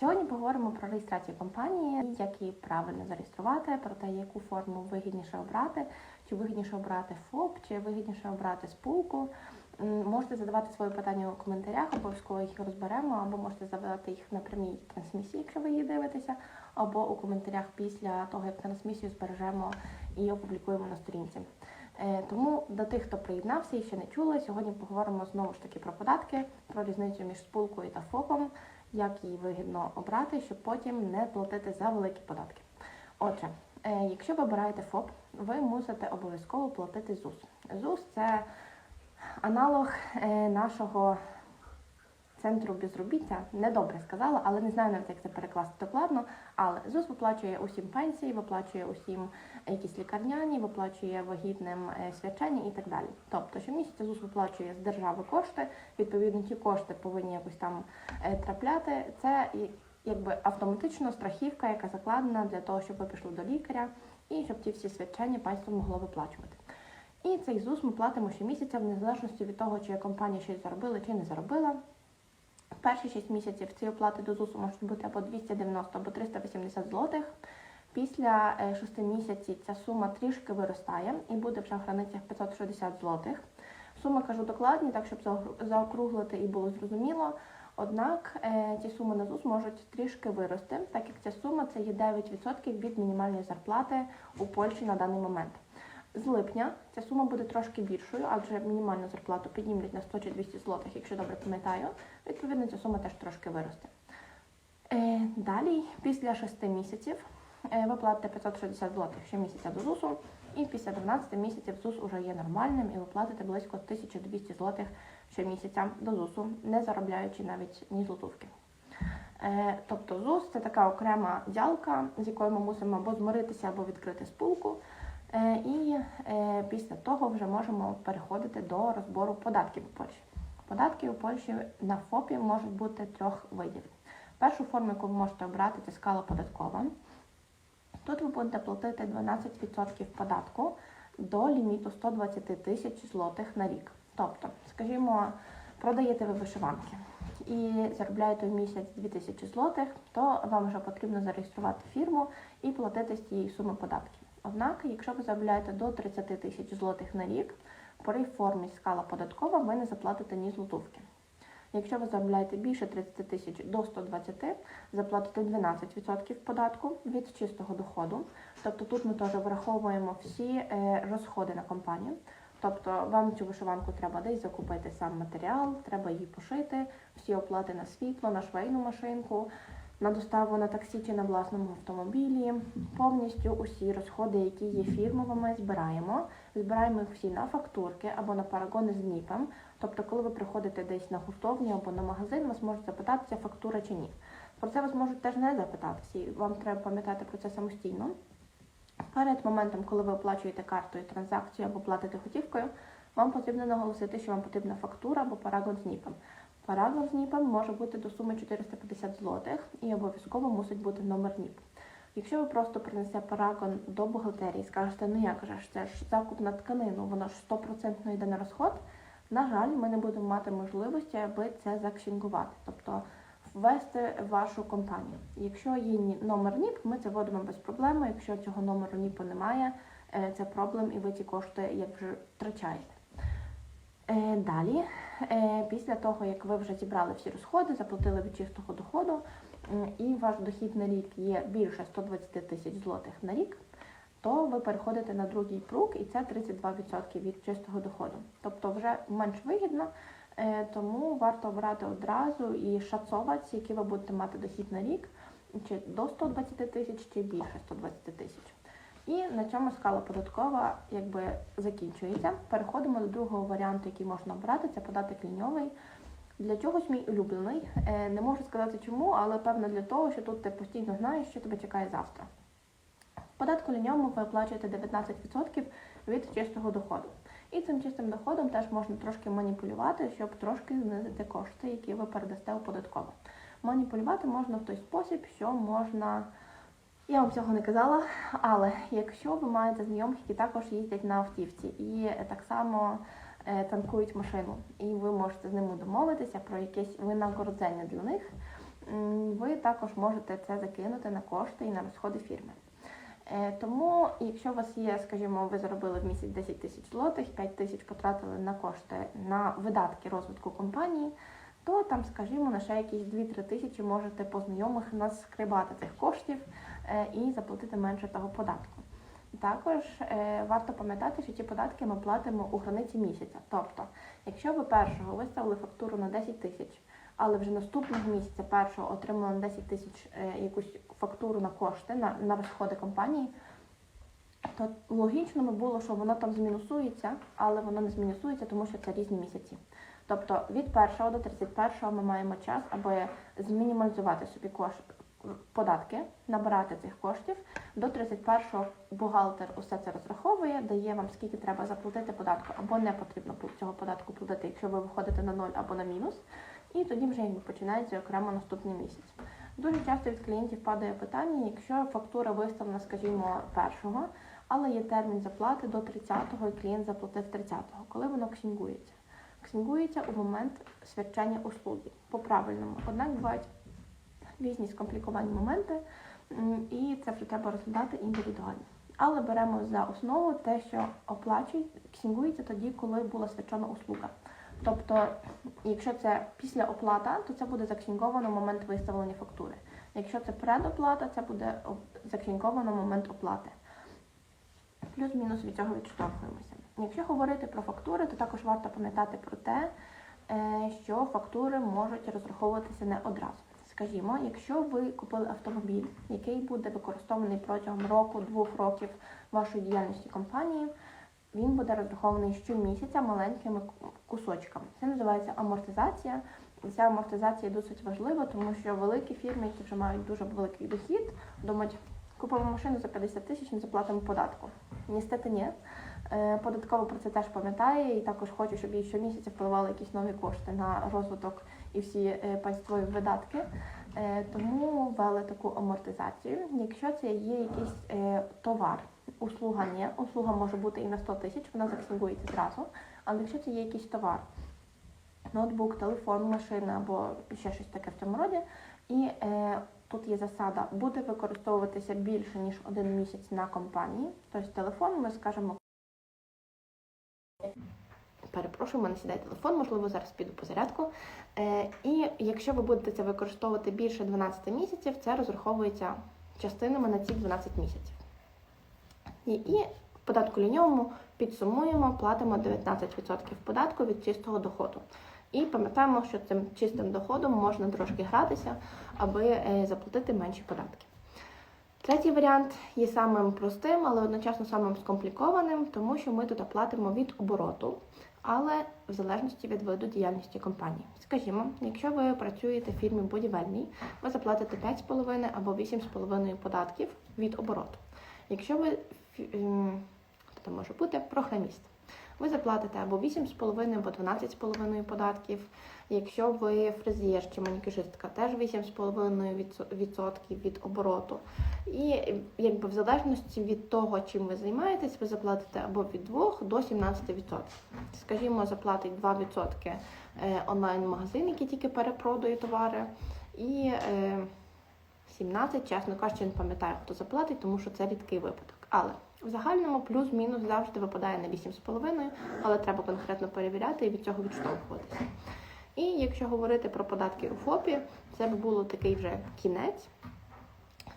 Сьогодні поговоримо про реєстрацію компанії, як її правильно зареєструвати, про те, яку форму вигідніше обрати, чи вигідніше обрати ФОП, чи вигідніше обрати спілку. Можете задавати свої питання у коментарях, обов'язково їх розберемо, або можете задавати їх на прямій трансмісії, якщо ви її дивитеся, або у коментарях після того, як трансмісію збережемо і опублікуємо на сторінці. Е, Тому до тих, хто приєднався і ще не чули, сьогодні поговоримо знову ж таки про податки, про різницю між спілкою та ФОПом, як її вигідно обрати, щоб потім не платити за великі податки. Отже, е, якщо ви обираєте ФОП, ви мусите обов'язково платити ЗУС. ЗУС це аналог е, нашого центру безробіття. Недобре сказала, але не знаю навіть, як це перекласти докладно. Але ЗУС виплачує усім пенсії, виплачує усім якісь лікарняні, виплачує вагітним е, свячені і так далі. Тобто, щомісяця ЗУС виплачує з держави кошти. Відповідно, ті кошти повинні якось там е, трапляти. Це якби автоматично страхівка, яка закладена для того, щоб ви пішли до лікаря і щоб ті всі свячення панство могло виплачувати. І цей ЗУС ми платимо щомісяця в незалежності від того, чи компанія щось заробила чи не заробила. Перші 6 місяців ці оплати до ЗУСу можуть бути або 290, або 380 злотих. Після 6 місяців ця сума трішки виростає і буде вже в границях 560 злотих. Суми кажу докладні, так щоб заокруглити і було зрозуміло. Однак е, ці суми на ЗУС можуть трішки вирости, так як ця сума це є 9% від мінімальної зарплати у Польщі на даний момент. З липня ця сума буде трошки більшою, адже мінімальну зарплату піднімлять на 100 чи 200 злотих, якщо добре пам'ятаю. Відповідно, ця сума теж трошки виросте. Е, далі, після 6 місяців, е, ви платите 560 злотих щомісяця до ЗУСу, і після 12 місяців ЗУС уже є нормальним, і ви платите близько 1200 злотих щомісяця до ЗУСу, не заробляючи навіть ні злотувки. Е, Тобто ЗУС це така окрема дялка, з якою ми мусимо або змиритися, або відкрити спілку. Е, І е, після того вже можемо переходити до розбору податків у Польщі. Податки у Польщі на ФОПі можуть бути трьох видів. Першу форму, яку ви можете обрати, це скала податкова. Тут ви будете платити 12% податку до ліміту 120 тисяч злотих на рік. Тобто, скажімо, продаєте ви вишиванки і заробляєте в місяць 2000 злотих, то вам вже потрібно зареєструвати фірму і платити з цієї суми податки. Однак, якщо ви заробляєте до 30 тисяч злотих на рік, при формі скала податкова ви не заплатите ні злотувки. Якщо ви заробляєте більше 30 тисяч до 120, заплатите 12% податку від чистого доходу. Тобто тут ми теж враховуємо всі е, розходи на компанію. Тобто вам цю вишиванку треба десь закупити сам матеріал, треба її пошити, всі оплати на світло, на швейну машинку, на доставу на таксі чи на власному автомобілі. Повністю усі розходи, які є фірмовими, збираємо. Збираємо їх всі на фактурки або на парагони з НІПом. Тобто, коли ви приходите десь на гуртовню або на магазин, вас можуть запитати, це фактура чи ні. Про це вас можуть теж не запитатися, і вам треба пам'ятати про це самостійно. Перед моментом, коли ви оплачуєте картою транзакцію або платите готівкою, вам потрібно наголосити, що вам потрібна фактура або парагон з НІПом. Парагон з НІПом може бути до суми 450 злотих і обов'язково мусить бути номер НІП. Якщо ви просто принесете парагон до бухгалтерії і скажете, ну же ж це ж закуп на тканину, воно ж 100% йде на розход, на жаль, ми не будемо мати можливості, аби це закшінгувати, тобто ввести вашу компанію. Якщо є номер НІП, ми це вводимо без проблеми. Якщо цього номеру НІПу немає, е, це проблем і ви ці кошти як вже втрачаєте. Далі, е, після того, як ви вже зібрали всі розходи, заплатили від чистого доходу, і ваш дохід на рік є більше 120 тисяч злотих на рік, то ви переходите на другий прук, і це 32% від чистого доходу. Тобто вже менш вигідно, е, тому варто обрати одразу і шацовувати, який ви будете мати дохід на рік, чи до 120 тисяч, чи більше 120 тисяч. І на цьому скала податкова якби закінчується. Переходимо до другого варіанту, який можна обрати, це податок ліньовий. Для чогось мій улюблений. Е, Не можу сказати чому, але певно для того, що тут ти постійно знаєш, що тебе чекає завтра. В податку ліньовому ви оплачуєте 19% від чистого доходу. І цим чистим доходом теж можна трошки маніпулювати, щоб трошки знизити кошти, які ви передасте у податково. Маніпулювати можна в той спосіб, що можна. Я вам цього не казала, але якщо ви маєте знайомих, які також їздять на автівці і е, так само е, танкують машину, і ви можете з ними домовитися про якесь винагородження для них, ви також можете це закинути на кошти і на розходи фірми. Е, Тому, якщо у вас є, скажімо, ви заробили в місяць 10 тисяч злотих, 5 тисяч потратили на кошти на видатки розвитку компанії, то там, скажімо, на ще якісь 2-3 тисячі можете по знайомих наскрибати цих коштів і заплатити менше того податку. Також е, варто пам'ятати, що ці податки ми платимо у границі місяця. Тобто, якщо ви першого виставили фактуру на 10 тисяч, але вже наступного місяця першого отримали на 10 тисяч е, якусь фактуру на кошти, на, на розходи компанії, то логічно би було, що воно там змінусується, але воно не змінусується, тому що це різні місяці. Тобто від 1 до 31 ми маємо час, аби змінімалізувати собі кошти. Податки набирати цих коштів до 31-го бухгалтер усе це розраховує, дає вам скільки треба заплатити податку, або не потрібно цього податку платити, якщо ви виходите на ноль або на мінус. І тоді вже починається окремо наступний місяць. Дуже часто від клієнтів падає питання, якщо фактура виставлена, скажімо, першого, але є термін заплати до 30-го, і клієнт заплатив 30-го, коли воно ксінгується. Ксінгується у момент свідчення услуги по правильному. Однак бувають різні скомпліковані моменти, і це вже треба розглядати індивідуально. Але беремо за основу те, що оплачують, ксінгується тоді, коли була свячена услуга. Тобто, якщо це після оплата, то це буде заксінговано момент виставлення фактури. Якщо це предоплата, це буде заксінговано момент оплати. Плюс-мінус від цього відштовхуємося. Якщо говорити про фактури, то також варто пам'ятати про те, е, що фактури можуть розраховуватися не одразу. Скажімо, якщо ви купили автомобіль, який буде використований протягом року-двох років вашої діяльності компанії, він буде розрахований щомісяця маленькими кусочками. Це називається амортизація. Ця амортизація досить важлива, тому що великі фірми, які вже мають дуже великий дохід, думають, купимо машину за 50 тисяч, не заплатимо податку. Ністети ні. Е, Податково про це теж пам'ятає і також хоче, щоб їй щомісяця впливали якісь нові кошти на розвиток і всі е, видатки. Е, Тому ввели таку амортизацію. Якщо це є якийсь е, товар, услуга ні, услуга може бути і на 100 тисяч, вона заксінгується зразу. Але якщо це є якийсь товар, ноутбук, телефон, машина або ще щось таке в цьому роді, і е, тут є засада, буде використовуватися більше ніж один місяць на компанії. Тобто телефон, ми скажемо. Перепрошую, у мене сідає телефон, можливо, зараз піду по зарядку. Е, і якщо ви будете це використовувати більше 12 місяців, це розраховується частинами на ці 12 місяців. І, в податку лінійному підсумуємо, платимо 19% податку від чистого доходу. І пам'ятаємо, що цим чистим доходом можна трошки гратися, аби е, заплатити менші податки. Третій варіант є самим простим, але одночасно самим скомплікованим, тому що ми тут платимо від обороту, але в залежності від виду діяльності компанії. Скажімо, якщо ви працюєте в фірмі будівельній, ви заплатите 5,5 або 8,5 податків від обороту. Якщо ви фі- ем, там може бути програміст, ви заплатите або 8,5, або 12,5 податків. Якщо ви фрезєр чи манікюристка, теж 8,5% від обороту. І якби в залежності від того, чим ви займаєтесь, ви заплатите або від 2 до 17%. Скажімо, заплатить 2% е, онлайн-магазин, який тільки перепродує товари, і е, 17, чесно кажучи, не пам'ятаю, хто заплатить, тому що це рідкий випадок. Але в загальному плюс-мінус завжди випадає на 8,5, але треба конкретно перевіряти і від цього відштовхуватися. І якщо говорити про податки у ФОПі, це б було такий вже кінець.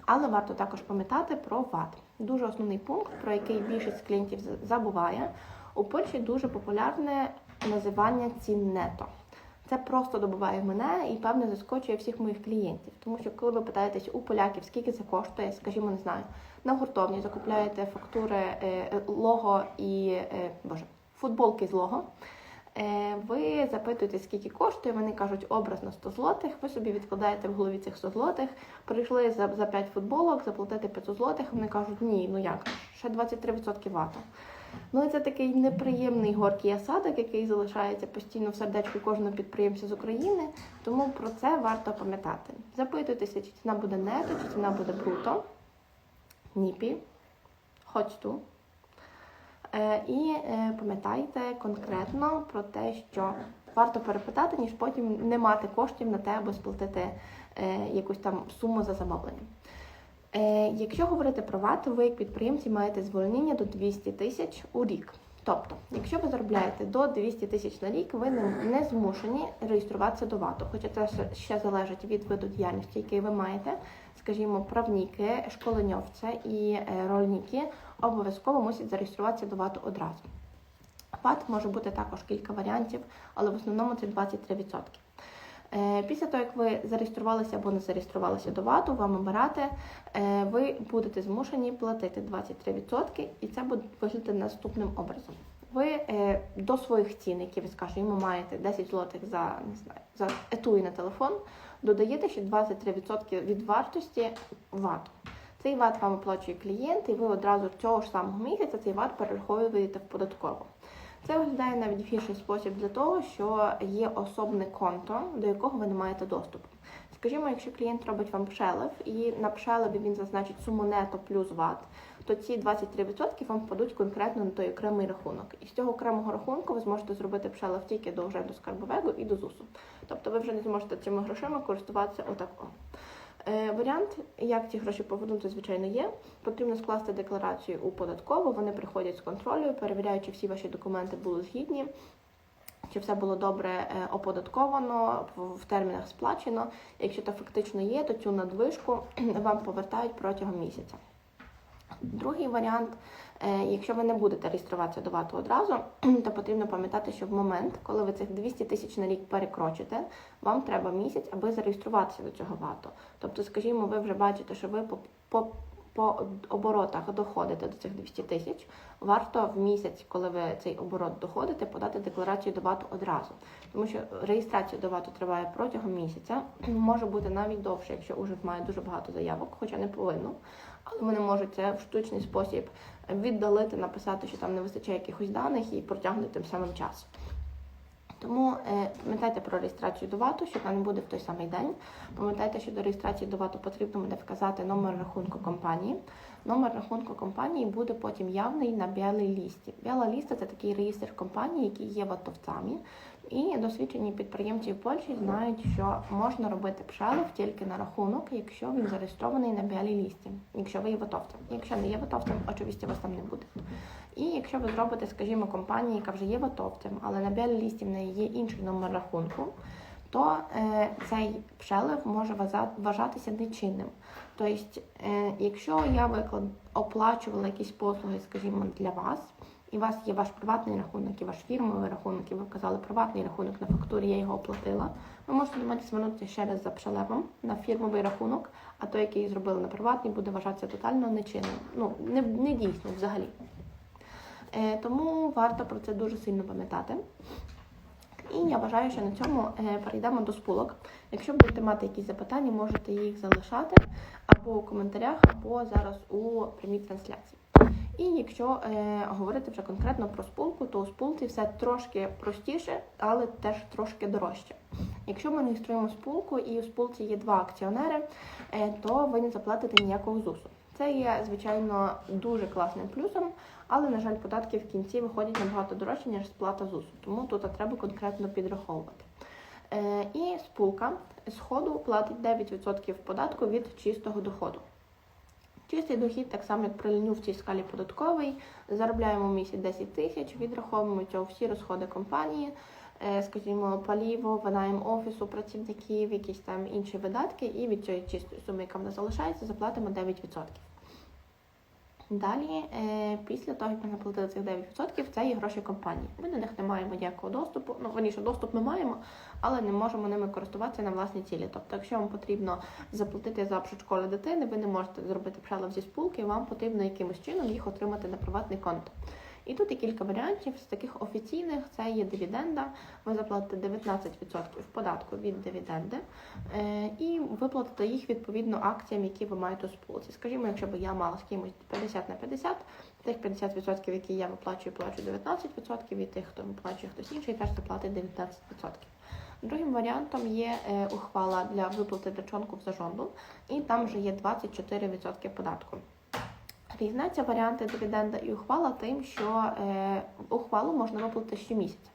Але варто також пам'ятати про ВАТ. Дуже основний пункт, про який більшість клієнтів забуває. У Польщі дуже популярне називання цін нето. Це просто добиває мене і певне заскочує всіх моїх клієнтів. Тому що коли ви питаєтесь у поляків, скільки це коштує, скажімо, не знаю, на гуртовні. Закупляєте фактури е, лого і е, боже, футболки з лого. Е, Ви запитуєте, скільки коштує, вони кажуть образно 100 злотих, ви собі відкладаєте в голові цих 100 злотих, прийшли за, за 5 футболок, заплатити 500 злотих, вони кажуть, ні, ну як, ще 23% вату. Ну і це такий неприємний горький осадок, який залишається постійно в сердечку кожного підприємця з України, тому про це варто пам'ятати. Запитуйтеся, чи ціна буде нето, чи ціна буде бруто, ніпі, хоч ту. І пам'ятайте конкретно про те, що варто перепитати, ніж потім не мати коштів на те, аби сплатити якусь там суму за замовлення. Якщо говорити про ВАТ, ви як підприємці маєте звольнення до 200 тисяч у рік. Тобто, якщо ви заробляєте до 200 тисяч на рік, ви не, змушені реєструватися до ВАТу. Хоча це ще залежить від виду діяльності, який ви маєте. Скажімо, правніки, школеньовця і е, рольники обов'язково мусять зареєструватися до ВАТу одразу. ВАТ може бути також кілька варіантів, але в основному це 23%. Е, Після того, як ви зареєструвалися або не зареєструвалися до ВАТу, вам обирати, е, ви будете змушені платити 23%, і це буде виглядати наступним образом. Ви е, до своїх цін, які ви скажімо, маєте 10 злотих за не знаю, за етуї на телефон, додаєте ще 23% від вартості ВАТу. Цей ВАТ вам оплачує клієнт, і ви одразу цього ж самого місяця цей ВАТ перераховуєте в податкову. Це виглядає навіть гірший спосіб для того, що є особне конто, до якого ви не маєте доступу. Скажімо, якщо клієнт робить вам пшелев, і на пшелеві він зазначить суму нето плюс ВАТ, то ці 23% вам впадуть конкретно на той окремий рахунок. І з цього окремого рахунку ви зможете зробити пшелев тільки до вже до скарбового і до ЗУСу. Тобто ви вже не зможете цими грошима користуватися отако. Е, варіант, як ці гроші повернути, звичайно, є. Потрібно скласти декларацію у податкову. Вони приходять з контролю, перевіряють, чи всі ваші документи були згідні, чи все було добре е, оподатковано, в- термінах сплачено. Якщо це фактично є, то цю надвишку вам повертають протягом місяця. Другий варіант, е, якщо ви не будете реєструватися до ВАТу одразу, то потрібно пам'ятати, що в момент, коли ви цих 200 тисяч на рік перекрочите, вам треба місяць, аби зареєструватися до цього ВАТу. Тобто, скажімо, ви вже бачите, що ви по, по, оборотах доходите до цих 200 тисяч, варто в місяць, коли ви цей оборот доходите, подати декларацію до ВАТу одразу. Тому що реєстрація до ВАТу триває протягом місяця, може бути навіть довше, якщо УЖИК має дуже багато заявок, хоча не повинно. Але вони можуть це в штучний спосіб віддалити, написати, що там не вистачає якихось даних і протягнути тим самим час. Тому е, пам'ятайте про реєстрацію до ВАТу, що вона не буде в той самий день. Пам'ятайте, що до реєстрації до ВАТу потрібно буде вказати номер рахунку компанії. Номер рахунку компанії буде потім явний на білій лісті. Біла ліста це такий реєстр компаній, які є ватовцями. І досвідчені підприємці в Польщі знають, що можна робити пшелив тільки на рахунок, якщо він зареєстрований на білій лісті, якщо ви є ватовцем. Якщо не є ватовцем, очевидно, вас там не буде. І якщо ви зробите, скажімо, компанію, яка вже є ватовцем, але на білій лісті в неї є інший номер рахунку, то е, цей пшелив може вважатися нечинним. Тобто, е, якщо я виклад оплачувала якісь послуги, скажімо, для вас, і у вас є ваш приватний рахунок і ваш фірмовий рахунок, і ви вказали приватний рахунок на фактурі, я його оплатила, ви можете до мене звернутися ще раз за пшелевом на фірмовий рахунок, а той, який зробили на приватний, буде вважатися тотально нечинним. Ну, не, не дійсним взагалі. Е, тому варто про це дуже сильно пам'ятати. І я вважаю, що на цьому е, перейдемо до спулок. Якщо будете мати якісь запитання, можете їх залишати або у коментарях, або зараз у прямій трансляції. І якщо е, говорити вже конкретно про спулку, то у спулці все трошки простіше, але теж трошки дорожче. Якщо ми реєструємо спулку і у спулці є два акціонери, е, то ви не заплатите ніякого ЗУСу. Це є, звичайно, дуже класним плюсом, але, на жаль, податки в кінці виходять набагато дорожче, ніж сплата ЗУСу. Тому тут треба конкретно підраховувати. Е, і спулка з ходу платить 9% податку від чистого доходу. Чистий дохід, так само як при ліню в цій скалі податковий, заробляємо в місяць 10 тисяч, відраховуємо цього всі розходи компанії, е, скажімо, паліво, винаєм офісу працівників, якісь там інші видатки, і від цієї чистої суми, яка в нас залишається, заплатимо 9%. Далі, е, після того, як ми заплатили цих 9%, це є гроші компанії. Ми до них не маємо ніякого доступу. Ну, раніше доступ ми маємо, але не можемо ними користуватися на власні цілі. Тобто, якщо вам потрібно заплатити за школи дитини, ви не можете зробити прелив зі спулки, вам потрібно якимось чином їх отримати на приватний конто. І тут є кілька варіантів. З таких офіційних це є дивіденда. Ви заплатите 19% податку від дивіденди е, і виплатите їх відповідно акціям, які ви маєте у спілці. Скажімо, якщо б я мала з кимось 50 на 50, тих 50%, які я виплачую, плачу 19%, від тих, хто виплачує хтось інший, теж заплатить 19%. Другим варіантом є е, ухвала для виплати дочонку в зажонду, і там вже є 24% податку. Різниця варіанти дивіденда і ухвала тим, що е, ухвалу можна виплатити щомісяця.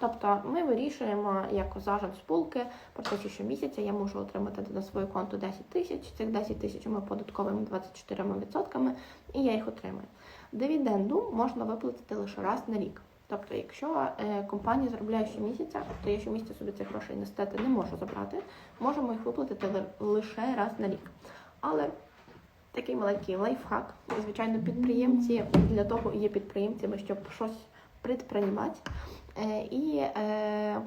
Тобто ми вирішуємо як зажим спулки про те, що щомісяця я можу отримати на своє конто 10 тисяч. Цих 10 тисяч ми оподатковуємо 24%, і я їх отримую. Дивіденду можна виплатити лише раз на рік. Тобто, якщо е, компанія заробляє щомісяця, то я щомісяця собі цих грошей нестати не можу забрати, можемо їх виплатити лише раз на рік. Але такий маленький лайфхак. Звичайно, підприємці для того є підприємцями, щоб щось предприймати. Е, і е,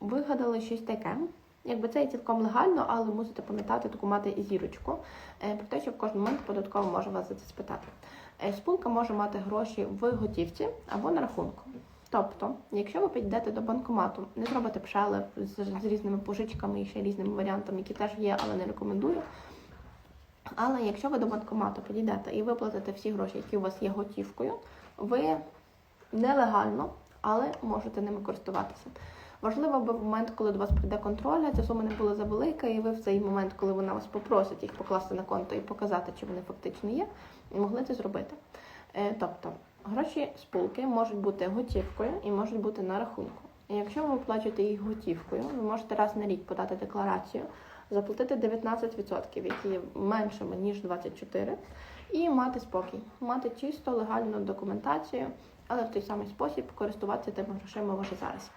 вигадали щось таке. Якби це є цілком легально, але мусите пам'ятати таку мати зірочку е, про те, що в кожен момент податково може вас за це спитати. Е, Спілка може мати гроші в готівці або на рахунку. Тобто, якщо ви підійдете до банкомату, не зробите пшели з, з різними пожичками і ще різними варіантами, які теж є, але не рекомендую. Але якщо ви до банкомату підійдете і виплатите всі гроші, які у вас є готівкою, ви нелегально, але можете ними користуватися. Важливо, аби в момент, коли до вас прийде контроль, ця сума не була завелика, і ви в цей момент, коли вона вас попросить їх покласти на конто і показати, чи вони фактично є, могли це зробити. Е, Тобто гроші спулки можуть бути готівкою і можуть бути на рахунку. І якщо ви оплачуєте їх готівкою, ви можете раз на рік подати декларацію, заплатити 19%, які є меншими ніж 24%, і мати спокій, мати чисто легальну документацію, але в той самий спосіб користуватися тими грошима вже зараз.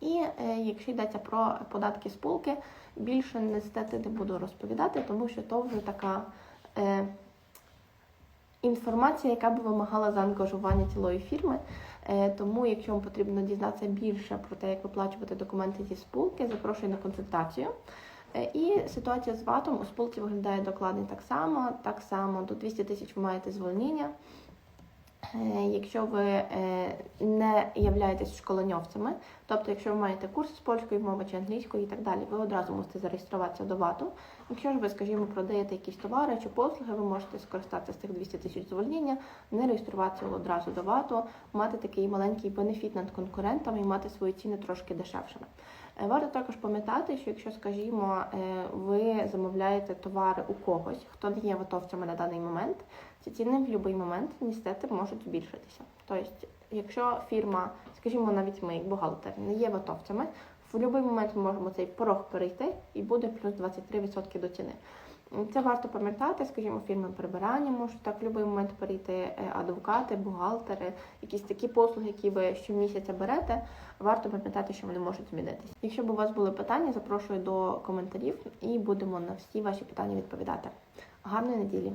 І е, якщо йдеться про податки спулки, більше не не буду розповідати, тому що то вже така е, інформація, яка би вимагала заангажування цілої фірми. Е, тому, якщо вам потрібно дізнатися більше про те, як виплачувати документи зі спулки, запрошую на консультацію. Е, І ситуація з ВАТом у спулці виглядає докладно так само. Так само до 200 тисяч ви маєте звольнення. Е, Якщо ви е, не являєтесь школеньовцями, тобто якщо ви маєте курс з польської мови чи англійської і так далі, ви одразу мусите зареєструватися до ВАТу. Якщо ж ви, скажімо, продаєте якісь товари чи послуги, ви можете скористатися з тих 200 тисяч звольнення, не реєструватися одразу до ВАТу, мати такий маленький бенефіт над конкурентами і мати свої ціни трошки дешевшими. Е, Варто також пам'ятати, що якщо, скажімо, е, ви замовляєте товари у когось, хто не є ватовцями на даний момент, ці ціни в будь-який момент містети можуть збільшитися. Тобто, якщо фірма, скажімо, навіть ми, як бухгалтери, не є ватовцями, в будь-який момент ми можемо цей порог перейти і буде плюс 23% до ціни. Це варто пам'ятати, скажімо, фірми прибирання можуть так в будь-який момент перейти, е, адвокати, бухгалтери, якісь такі послуги, які ви щомісяця берете, варто пам'ятати, що вони можуть змінитися. Якщо б у вас були питання, запрошую до коментарів і будемо на всі ваші питання відповідати. Гарної неділі!